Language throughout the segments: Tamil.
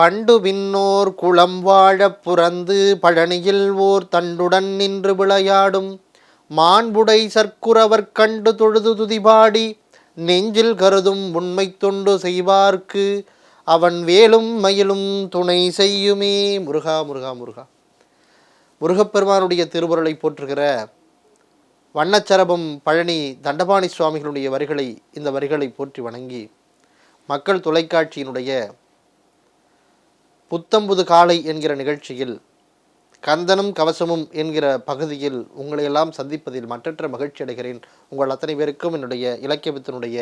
பண்டு விண்ணோர் குளம் வாழப் புறந்து பழனியில் ஓர் தண்டுடன் நின்று விளையாடும். மாண்புடை சர்க்குரவர் கண்டு தொழுது துதிபாடி நெஞ்சில் கருதும் உண்மை தொண்டு செய்வார்க்கு. அவன் வேலும் மயிலும் துணை செய்யுமே. முருகா முருகா முருகா. முருகப்பெருமானுடைய திருவுருளை போற்றுகிற வண்ணச்சரபம் பழனி தண்டபாணி சுவாமிகளுடைய வரிகளை இந்த வரிகளை போற்றி வணங்கி மக்கள் தொலைக்காட்சியினுடைய புத்தம்புது காலை என்கிற நிகழ்ச்சியில் கந்தனும் கவசமும் என்கிற பகுதியில் உங்களை எல்லாம் சந்திப்பதில் மற்றற்ற மகிழ்ச்சி அடைகிறேன். உங்கள் அத்தனை பேருக்கும் என்னுடைய இலக்கியத்தினுடைய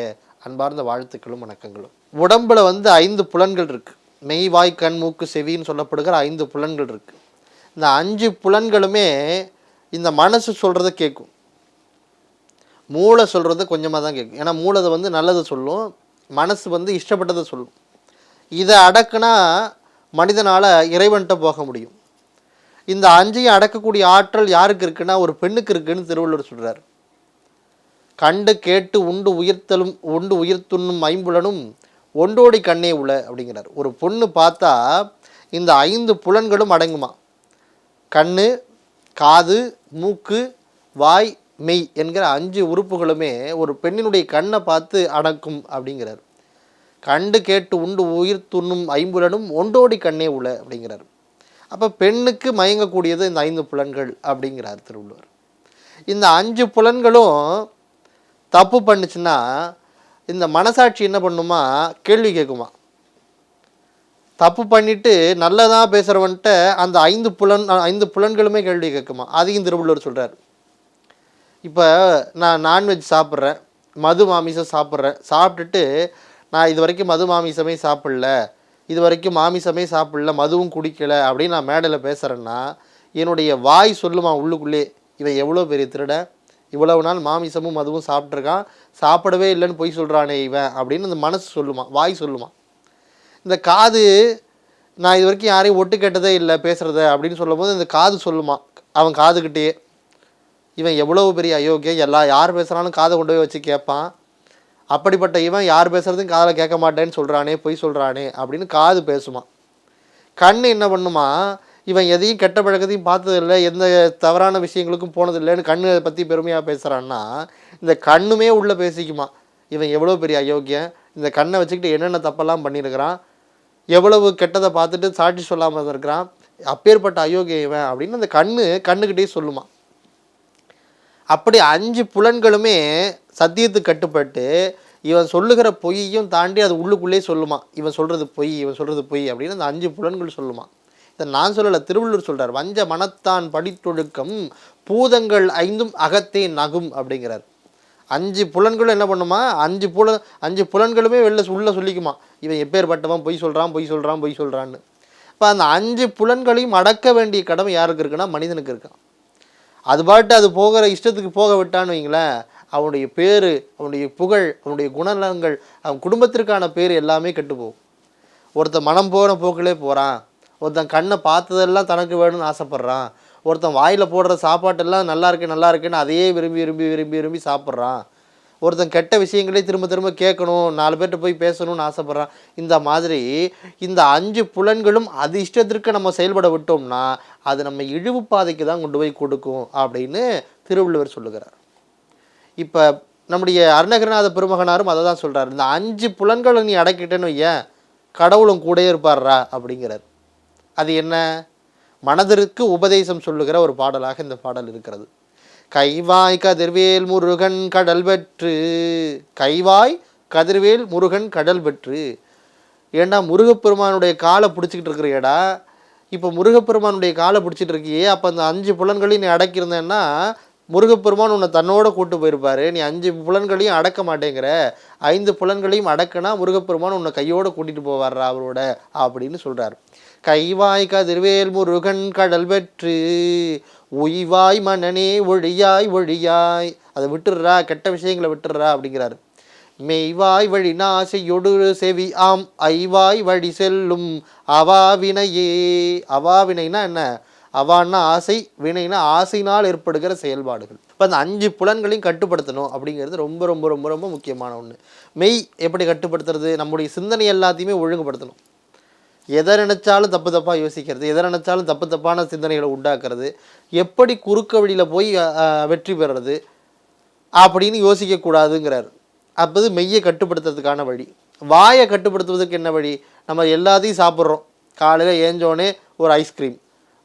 அன்பார்ந்த வாழ்த்துக்களும் வணக்கங்களும். உடம்புல வந்து ஐந்து புலன்கள் இருக்குது மெய் வாய் கண் மூக்கு செவின்னு சொல்லப்படுகிற ஐந்து புலன்கள் இருக்குது இந்த அஞ்சு புலன்களுமே இந்த மனசு சொல்கிறத கேட்கும் மூளை சொல்கிறது கொஞ்சமாக தான் கேட்கும் ஏன்னா மூளை வந்து நல்லதை சொல்லும். மனசு வந்து இஷ்டப்பட்டதை சொல்லும். இதை அடக்குனா மனிதனால் இறைவன்கிட்ட போக முடியும். இந்த அஞ்சையும் அடக்கக்கூடிய ஆற்றல் யாருக்கு இருக்குன்னா ஒரு பெண்ணுக்கு இருக்குன்னு திருவள்ளுவர் சொல்கிறார் கண்டு கேட்டு உண்டு உயிர்த்தலும் உண்டு உயிர்த்துண்ணும் ஐம்புலனும் ஒன்றோடி கண்ணே உள்ள அப்படிங்கிறார். ஒரு பொண்ணு பார்த்தா இந்த ஐந்து புலன்களும் அடங்குமா? கண்ணு காது மூக்கு வாய் மெய் என்கிற அஞ்சு உறுப்புகளுமே ஒரு பெண்ணினுடைய கண்ணை பார்த்து அடக்கும் அப்படிங்கிறார். கண்டு கேட்டு உண்டு உயிர் துண்ணும் ஐம்புலனும் ஒண்டோடி கண்ணே உள அப்படிங்கிறார். அப்போ பெண்ணுக்கு மயங்கக்கூடியது இந்த ஐந்து புலன்கள் அப்படிங்கிறார் திருவள்ளுவர் இந்த அஞ்சு புலன்களும் தப்பு பண்ணுச்சுன்னா இந்த மனசாட்சி என்ன பண்ணுமா? கேள்வி கேட்குமா? தப்பு பண்ணிட்டு நல்லதாக பேசுகிறவன்ட்ட அந்த ஐந்து புலன் ஐந்து புலன்களுமே கேள்வி கேட்குமா? அதையும் திருவள்ளுவர் சொல்கிறார் இப்போ நான் நான்வெஜ் சாப்பிட்றேன் மது மாமிசம் சாப்பிட்றேன் சாப்பிட்டுட்டு நான் இது வரைக்கும் மது மாமிசமே சாப்பிடல. இது வரைக்கும் மாமிசமே சாப்பிடல மதுவும் குடிக்கலை அப்படின்னு நான் மேடையில் பேசுகிறேன்னா என்னுடைய வாய் சொல்லுமா உள்ளுக்குள்ளே இவன் எவ்வளோ பெரிய திருட? இவ்வளவு நாள் மாமிசமும் மதுவும் சாப்பிட்ருக்கான் சாப்பிடவே இல்லைன்னு பொய் சொல்கிறானே இவன் அப்படின்னு அந்த மனசு சொல்லுமா வாய் சொல்லுமா. இந்த காது நான் இது வரைக்கும் யாரையும் ஒட்டு கேட்டதே இல்லை பேசுகிறத அப்படின்னு சொல்லும்போது இந்த காது சொல்லுமா அவன் காதுக்கிட்டே இவன் எவ்வளோ பெரிய அயோக்கியம் எல்லா யார் பேசுகிறாலும் காதை கொண்டு போய் வச்சு கேட்பான். அப்படிப்பட்ட இவன் யார் பேசுகிறதும் காதில் கேட்க மாட்டேன்னு சொல்கிறானே பொய் சொல்கிறானே அப்படின்னு காது பேசுமா. கண் என்ன பண்ணுமா? இவன் எதையும் கெட்ட பழக்கத்தையும் பார்த்ததில்லை எந்த தவறான விஷயங்களுக்கும் போனதில்லைன்னு கண்ணை பற்றி பெருமையாக பேசுகிறான்னா இந்த கண்ணுமே உள்ளே பேசிக்குமா. இவன் எவ்வளோ பெரிய அயோக்கியன். இந்த கண்ணை வச்சுக்கிட்டு என்னென்ன தப்பெல்லாம் பண்ணியிருக்கிறான்? எவ்வளவு கெட்டதை பார்த்துட்டு சாட்சி சொல்லாமல் இருக்கிறான் அப்பேற்பட்ட அயோக்கியம் இவன் அப்படின்னு அந்த கண்ணு கண்ணுக்கிட்டே சொல்லுமா. அப்படி அஞ்சு புலன்களுமே சத்தியத்துக்கு கட்டுப்பட்டு இவன் சொல்லுகிற பொய்யையும் தாண்டி அது உள்ளுக்குள்ளே சொல்லுமா. இவன் சொல்கிறது பொய் இவன் சொல்கிறது பொய் அப்படின்னு அந்த அஞ்சு புலன்கள் சொல்லுமா. இதை நான் சொல்லலை திருவள்ளுவர் சொல்கிறார் வஞ்ச மனத்தான் படித்தொழுக்கம் பூதங்கள் ஐந்தும் அகத்தே நகும் அப்படிங்கிறார். அஞ்சு புலன்களும் என்ன பண்ணுமா? அஞ்சு புல அஞ்சு புலன்களுமே வெளில உள்ள சொல்லிக்குமா. இவன் எப்பேற்பட்டவன் பொய் சொல்கிறான் பொய் சொல்கிறான் பொய் சொல்கிறான்னு இப்போ அந்த அஞ்சு புலன்களையும் அடக்க வேண்டிய கடமை யாருக்கு இருக்குன்னா மனிதனுக்கு இருக்கான். அது பாட்டு அது போகிற இஷ்டத்துக்கு போக விட்டான்னு வைங்களேன் அவனுடைய பேர் அவனுடைய புகழ் அவனுடைய குணநலங்கள் அவன் குடும்பத்திற்கான பேர் எல்லாமே கெட்டுப்போகும். ஒருத்தன் மனம் போன போக்கிலே போகிறான் ஒருத்தன் கண்ணை பார்த்ததெல்லாம் தனக்கு வேணும்னு ஆசைப்பட்றான். ஒருத்தன் வாயில் போடுற சாப்பாட்டெல்லாம் நல்லா இருக்கு நல்லா இருக்குன்னு அதையே விரும்பி விரும்பி விரும்பி விரும்பி சாப்பிட்றான். ஒருத்தன் கெட்ட விஷயங்களே திரும்ப திரும்ப கேட்கணும் நாலு பேர்கிட்ட போய் பேசணும்னு ஆசைப்பட்றான். இந்த மாதிரி இந்த அஞ்சு புலன்களும் அது இஷ்டத்திற்கு நம்ம செயல்பட விட்டோம்னா அது நம்ம இழிவு பாதைக்கு தான் கொண்டு போய் கொடுக்கும் அப்படின்னு திருவள்ளுவர் சொல்லுகிறார். இப்போ நம்முடைய அருணகிரநாத பெருமகனாரும் அதை தான் சொல்கிறார் இந்த அஞ்சு புலன்களை நீ அடக்கிட்டேன்னு ஏன் கடவுளும் கூடயே இருப்பார்ரா அப்படிங்கிறார். அது என்ன? மனதிற்கு உபதேசம் சொல்லுகிற ஒரு பாடலாக இந்த பாடல் இருக்கிறது. கைவாய் கதிர்வேல் முருகன் கடல் பெற்று கைவாய் கதிர்வேல் முருகன் கடல் பெற்று ஏண்டா முருகப்பெருமானுடைய காலை பிடிச்சிக்கிட்டு இருக்கிறியடா? இப்போ முருகப்பெருமானுடைய காலை பிடிச்சிட்டு இருக்கியே அப்போ அந்த அஞ்சு புலன்களையும் நீ அடக்கியிருந்தேன்னா முருகப்பெருமான் உன்னை தன்னோட கூட்டு போயிருப்பாரு. நீ அஞ்சு புலன்களையும் அடக்க மாட்டேங்கிற. ஐந்து புலன்களையும் அடக்கினா முருகப்பெருமான் உன்னை கையோடு கூட்டிகிட்டு போவார்ரா அவரோட அப்படின்னு சொல்கிறார் கைவாய் கதிர்வேல் முருகன் கடல் பெற்று உய்வாய் மன்னனே ஒழியாய் ஒழியாய். அதை விட்டுடுறா கெட்ட விஷயங்களை விட்டுடுறா அப்படிங்கிறாரு. மெய்வாய் வழி நாசையொடு செவி ஆம் ஐவாய் வழி செல்லும் அவாவினையே. அவாவினைனா என்ன? அவான்னா ஆசை வினைனா ஆசையினால் ஏற்படுகிற செயல்பாடுகள். இப்போ அந்த அஞ்சு புலன்களையும் கட்டுப்படுத்தணும் அப்படிங்கிறது ரொம்ப ரொம்ப ரொம்ப ரொம்ப முக்கியமான ஒன்று மெய் எப்படி கட்டுப்படுத்துறது? நம்முடைய சிந்தனை எல்லாத்தையுமே ஒழுங்குபடுத்தணும். எதை நினைச்சாலும் தப்பு தப்பாக யோசிக்கிறது எதை நினைச்சாலும் தப்பு தப்பான சிந்தனைகளை உண்டாக்குறது எப்படி குறுக்க வழியில் போய் வெற்றி பெறுறது அப்படின்னு யோசிக்கக்கூடாதுங்கிறார் அப்போது மெய்யை கட்டுப்படுத்துறதுக்கான வழி. வாயை கட்டுப்படுத்துவதற்கு என்ன வழி? நம்ம எல்லாத்தையும் சாப்பிட்றோம். காலையில் ஏஞ்சோடனே ஒரு ஐஸ்கிரீம்.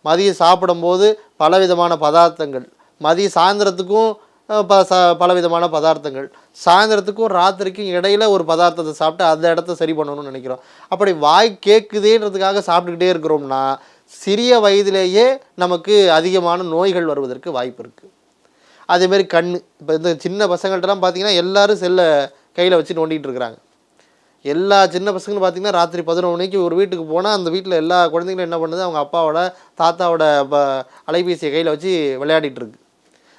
மதியம் சாப்பிடும்போது பலவிதமான பதார்த்தங்கள். மதியம் சாயந்தரத்துக்கும் ப ச பலவிதமான பதார்த்தங்கள். சாயந்தரத்துக்கும் ராத்திரிக்கும் இடையில ஒரு பதார்த்தத்தை சாப்பிட்டு அந்த இடத்த சரி பண்ணணும்னு நினைக்கிறோம். அப்படி வாய் கேட்குதேன்றதுக்காக சாப்பிட்டுக்கிட்டே இருக்கிறோம்னா சிறிய வயதிலேயே நமக்கு அதிகமான நோய்கள் வருவதற்கு வாய்ப்பு இருக்குது அதேமாரி கண் இப்போ இந்த சின்ன பசங்கள்ட்டலாம் பார்த்தீங்கன்னா எல்லாரும் செல்லை கையில் வச்சு நோண்டிகிட்டு இருக்கிறாங்க. எல்லா சின்ன பசங்களும் பார்த்தீங்கன்னா ராத்திரி பதினொரு மணிக்கு ஒரு வீட்டுக்கு போனால் அந்த வீட்டில் எல்லா குழந்தைங்களும் என்ன பண்ணுது? அவங்க அப்பாவோட தாத்தாவோட ப அலைபேசியை கையில் வச்சு விளையாடிட்டு இருக்கு.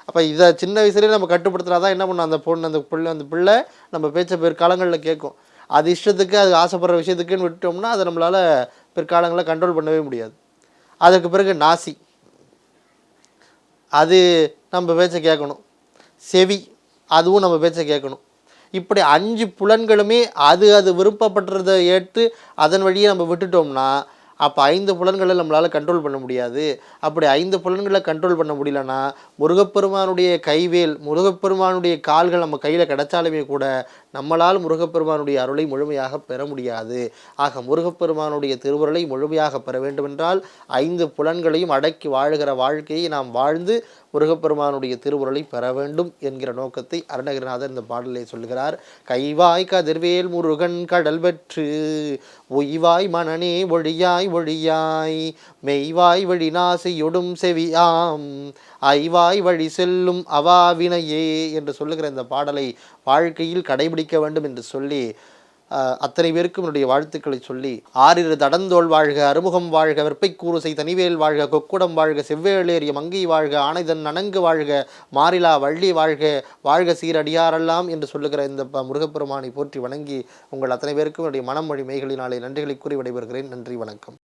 அப்போ இதை சின்ன வயசுலேயே நம்ம கட்டுப்படுத்துனா தான் என்ன பண்ணும்? அந்த பொண்ணு அந்த பிள்ளை அந்த பிள்ளை நம்ம பேச்ச பிற்காலங்களில் கேட்கும். அது இஷ்டத்துக்கு அது ஆசைப்படுற விஷயத்துக்குன்னு விட்டோம்னா அதை நம்மளால் பிற்காலங்களில் கண்ட்ரோல் பண்ணவே முடியாது. அதுக்கு பிறகு நாசி. அது நம்ம பேச்சை கேட்கணும். செவி அதுவும் நம்ம பேச்சை கேட்கணும். இப்படி அஞ்சு புலன்களுமே அது அது விருப்பப்படுறதை ஏற்று அதன் வழியே நம்ம விட்டுட்டோம்னா அப்போ ஐந்து புலன்களை நம்மளால் கண்ட்ரோல் பண்ண முடியாது. அப்படி ஐந்து புலன்களை கண்ட்ரோல் பண்ண முடியலன்னா முருகப்பெருமானுடைய கைவேல் முருகப்பெருமானுடைய கால்கள் நம்ம கையில் கிடைச்சாலுமே கூட நம்மளால் முருகப்பெருமானுடைய அருளை முழுமையாக பெற முடியாது. ஆக முருகப்பெருமானுடைய திருவுருளை முழுமையாக பெற வேண்டுமென்றால் ஐந்து புலன்களையும் அடக்கி வாழுகிற வாழ்க்கையை நாம் வாழ்ந்து முருகப்பெருமானுடைய திருவுருளை பெற வேண்டும் என்கிற நோக்கத்தை அருணகிரிநாதர் இந்த பாடலை சொல்லுகிறார். கைவாய் கதிர்வேல் முருகன் கடல் பெற்று ஒய்வாய் மனநே ஒழியாய் ஒழியாய் மெய்வாய் வழி நாசையொடும் செவியாம் ஐவாய் வழி செல்லும் அவாவினையே என்று சொல்லுகிற இந்த பாடலை வாழ்க்கையில் கடைபிடிக்க வேண்டும் என்று சொல்லி அத்தனை பேருக்கும் என்னுடைய வாழ்த்துக்களை சொல்லி ஆறிரு தடந்தோள் வாழ்க அறுமுகம் வாழ்க வெற்பை தனிவேல் வாழ்க கொக்குடம் வாழ்க செவ்வேளேறிய மங்கை வாழ்க ஆனைதன் நனங்கு வாழ்க மாறிலா வள்ளி வாழ்க வாழ்க சீரடியாரெல்லாம் என்று சொல்லுகிற இந்த ப- முருகப்பெருமானை போற்றி வணங்கி உங்கள் அத்தனை பேருக்கும் என்னுடைய மனம் வழி மெய்களினாலே நன்றிகளை கூறி விடைபெறுகிறேன். நன்றி வணக்கம்.